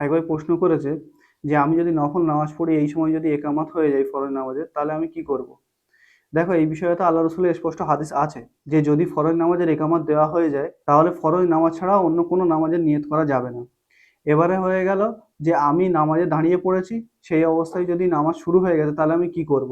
একবার প্রশ্ন করেছে যে আমি যদি নফল নামাজ পড়ি, এই সময় যদি একামাত হয়ে যায় ফরজ নামাজের তাহলে আমি কি করব? দেখো, এই বিষয়ে তো আল্লাহ রসুলের স্পষ্ট হাদিস আছে যে যদি ফরজ নামাজের একামাত দেওয়া হয়ে যায়, তাহলে ফরজ নামাজ ছাড়া অন্য কোনো নামাজের নিয়ত করা যাবে না। এবারে হয়ে গেল যে আমি নামাজে দাঁড়িয়ে পড়েছি, সেই অবস্থায় যদি নামাজ শুরু হয়ে গেছে, তাহলে আমি কি করব?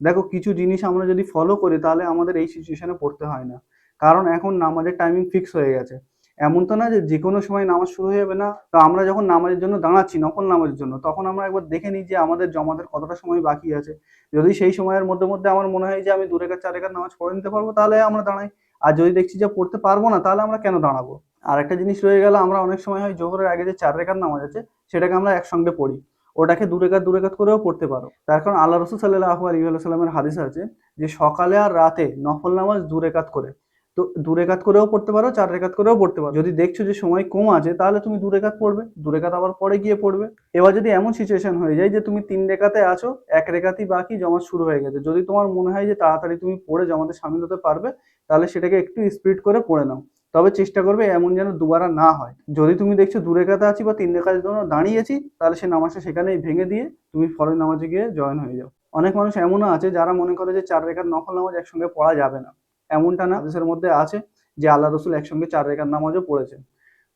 দেখো, কিছু জিনিস আমরা যদি ফলো করি, তাহলে আমাদের এই সিচুয়েশনে পড়তে হয় না। কারণ এখন নামাজের টাইমিং ফিক্স হয়ে গেছে। এমন তো না যে যে কোনো সময় নামাজ শুরু হয়ে যাবে না। তো আমরা যখন নামাজের জন্য দাঁড়াচ্ছি নকল নামাজের জন্য, তখন আমরা একবার দেখে নিই যে আমাদের জমাতের কতটা সময় বাকি আছে। যদি সেই সময়ের মধ্যে মধ্যে আমার মনে হয় যে আমি দু রেখাত, চার নামাজ পড়ে নিতে পারব, তাহলে আমরা দাঁড়াই। আর যদি দেখছি যে পড়তে পারব না, তাহলে আমরা কেন দাঁড়াবো? আর একটা জিনিস রয়ে গেল, আমরা অনেক সময় হয় জোহরের আগে যে চার রেখাত নামাজ আছে, সেটাকে আমরা একসঙ্গে পড়ি। ওটাকে দু রেখাত দু রেখাত করেও পড়তে পারো। তার কারণ আল্লাহ রসুল সাল্লাহ আলী সাল্লামের হাদিস আছে যে সকালে আর রাতে নফল নামাজ দু রেখাত করে। তো দু রেখাত করেও পড়তে পারো, চার রেখাত করেও পড়তে পারো। যদি দেখছ যে সময় কম আছে, তাহলে তুমি দু রেখাত পড়বে। দু রেখাত আবার পরে গিয়ে পড়বে। এবার যদি এমন সিচুয়েশন হয়ে যায় যে তুমি তিন রেখাতে আছো, এক রেখাতই বাকি জমা শুরু হয়ে গেছে। যদি তোমার মনে হয় যে তাড়াতাড়ি তুমি পড়ে জমাতে সামিল হতে পারবে, তাহলে সেটাকে একটু স্পিড করে পড়ে নাও। তবে চেষ্টা করবে এমন যেন দুবারা না হয়। যদি তুমি দেখছ দু রেখাতে আছি বা তিন রেখাতের জন্য দাঁড়িয়েছি, তাহলে সে নামাজটা সেখানেই ভেঙে দিয়ে তুমি ফরের নামাজে গিয়ে জয়েন হয়ে যাও। অনেক মানুষ এমনও আছে যারা মনে করে যে চার রেখার নফল নামাজ একসঙ্গে পড়া যাবে না। এমনটা না হাদিসের মধ্যে আছে যে আল্লাহ রসুল একসঙ্গে চার রেখার নামাজও পড়েছেন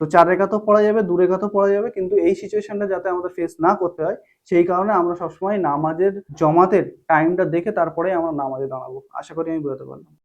তো চার রেখা তো পড়া যাবে, দু রেখা তো পড়া যাবে, কিন্তু এই সিচুয়েশনটা যাতে আমাদের ফেস না করতে হয়, সেই কারণে আমরা সবসময় নামাজের জমাতের টাইমটা দেখে তারপরে আমরা নামাজে দাঁড়াবো। আশা করি আমি বোঝাতে পারলাম।